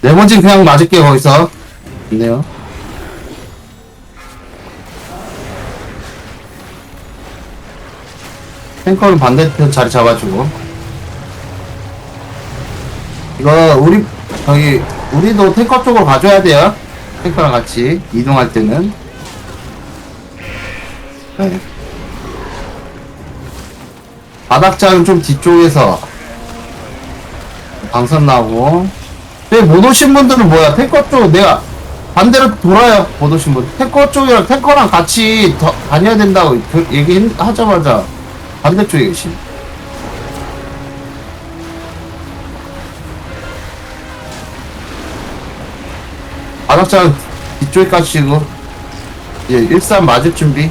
네모진 그냥 맞을게요 거기서. 있네요. 탱커는 반대편 자리 잡아주고. 이거 우리 저기 우리도 탱커 쪽으로 가줘야 돼요. 탱커랑 같이 이동할 때는. 네. 바닥장은 좀 뒤쪽에서 방선 나오고 근데 못 오신 분들은 뭐야? 탱커 쪽 내가 반대로 돌아요 못 오신 분. 탱커 쪽이랑 탱커랑 같이 더 다녀야 된다고 그 얘기하자마자 반대쪽에 계신. 바닥장 뒤쪽에 까시고 이제 13 맞을 준비.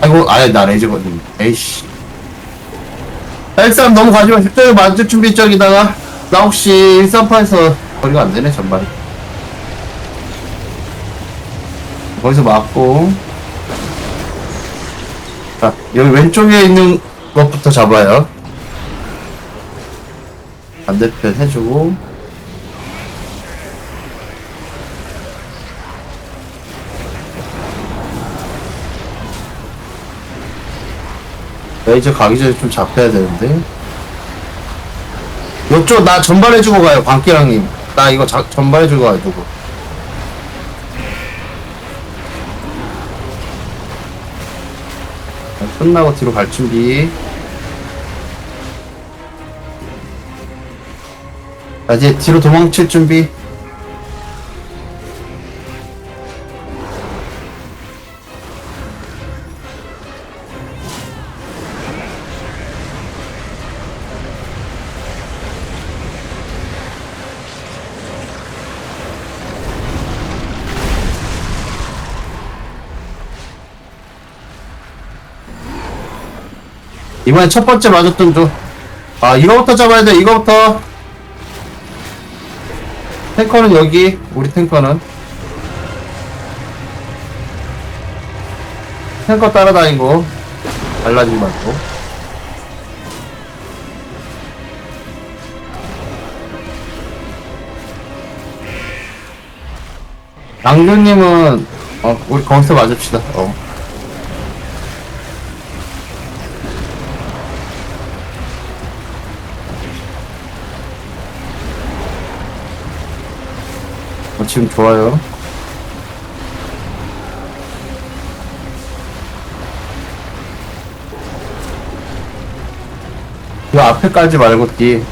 아이고 아예 나 레이저거든 에이씨. 13 너무 가지마. 10점에 맞을 준비 쪽에다가 나 혹시 138에서 거리가 안 되네 전발이. 거기서 맞고. 자 여기 왼쪽에 있는 것부터 잡아요. 반대편 해주고. 레이저 가기 전에 좀 잡혀야 되는데 이쪽 나 전발해주고 가요 광기랑님. 나 이거 자, 전발해주고 가요 누구. 자, 끝나고 뒤로 갈 준비. 자 이제 뒤로 도망칠 준비 이번에 첫 번째 맞았던 쪽아 이거부터 잡아야 돼 이거부터. 탱커는 여기 우리 탱커는. 탱커 따라다니고 달라지지 말고. 양조님은 어 우리 거기서 맞읍시다. 어 어, 지금 좋아요. 이 앞에 깔지 말고 뒤.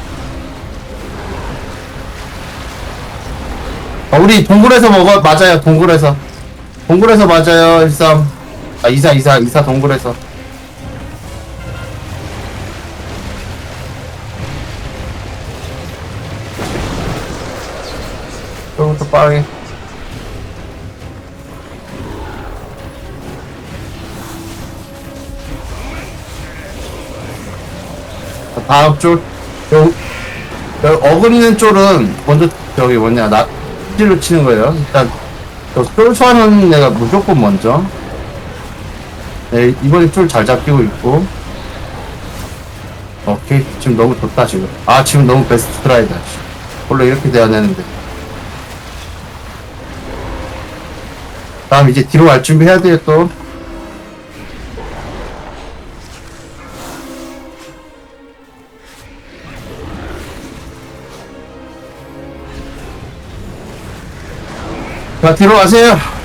어, 우리 동굴에서 먹어 맞아요. 동굴에서. 동굴에서 맞아요. 13. 아 24, 24, 24 동굴에서. 빠르게. 자, 다음 줄. 요, 요 어그리는 쫄은 먼저 저기 뭐냐 나 찔로 치는 거예요. 일단 저 쫄수하는 애가 무조건 먼저. 네, 이번에 쫄 잘 잡히고 있고. 오케이 지금 너무 좋다 지금. 아 지금 너무 베스트 트라이다. 씨. 원래 이렇게 돼야 되는데. 다음 이제 뒤로 갈 준비 해야 돼요 또. 자 뒤로 가세요.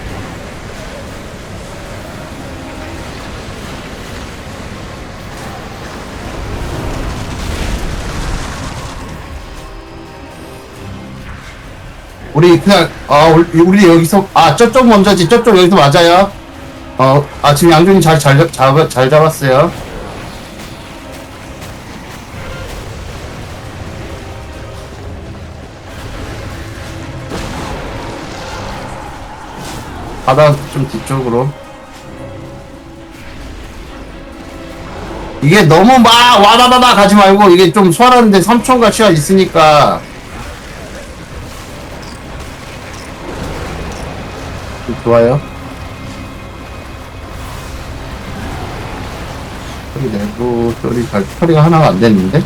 우리 그냥 아 우리 여기서 아 저쪽 먼저지 저쪽 여기서 맞아요. 어아 지금 양준이 잘잘 잡, 잘 잡았어요. 바다 좀 뒤쪽으로. 이게 너무 막 와다다다 가지 말고 이게 좀 소화하는데 3초가 시간 있으니까 좋아요. 소리 내고, 소리 갈, 소리가 하나가 안 됐는데?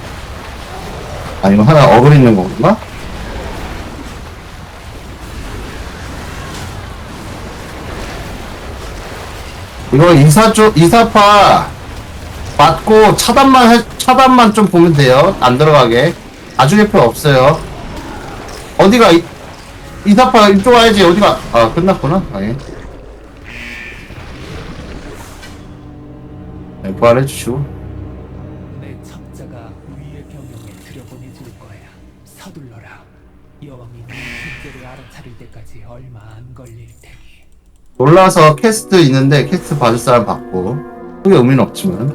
아, 이거 하나 어그리는 건가? 이거 이사 쪽, 이사파 맞고 차단만, 해, 차단만 좀 보면 돼요. 안 들어가게. 나중에 필요 없어요. 어디가, 이사파 이쪽 와야지 어디가 아 끝났구나. 아, 예. 네, 부활해 주시고. 내 첩자가 위의 병영에 들여보내줄 거야. 서둘러라. 여왕이 네 존재를 알아차릴 때까지 얼마 안 걸릴 테니. 놀라서 캐스트 있는데 캐스트 받을 사람 받고 크게 의미는 없지만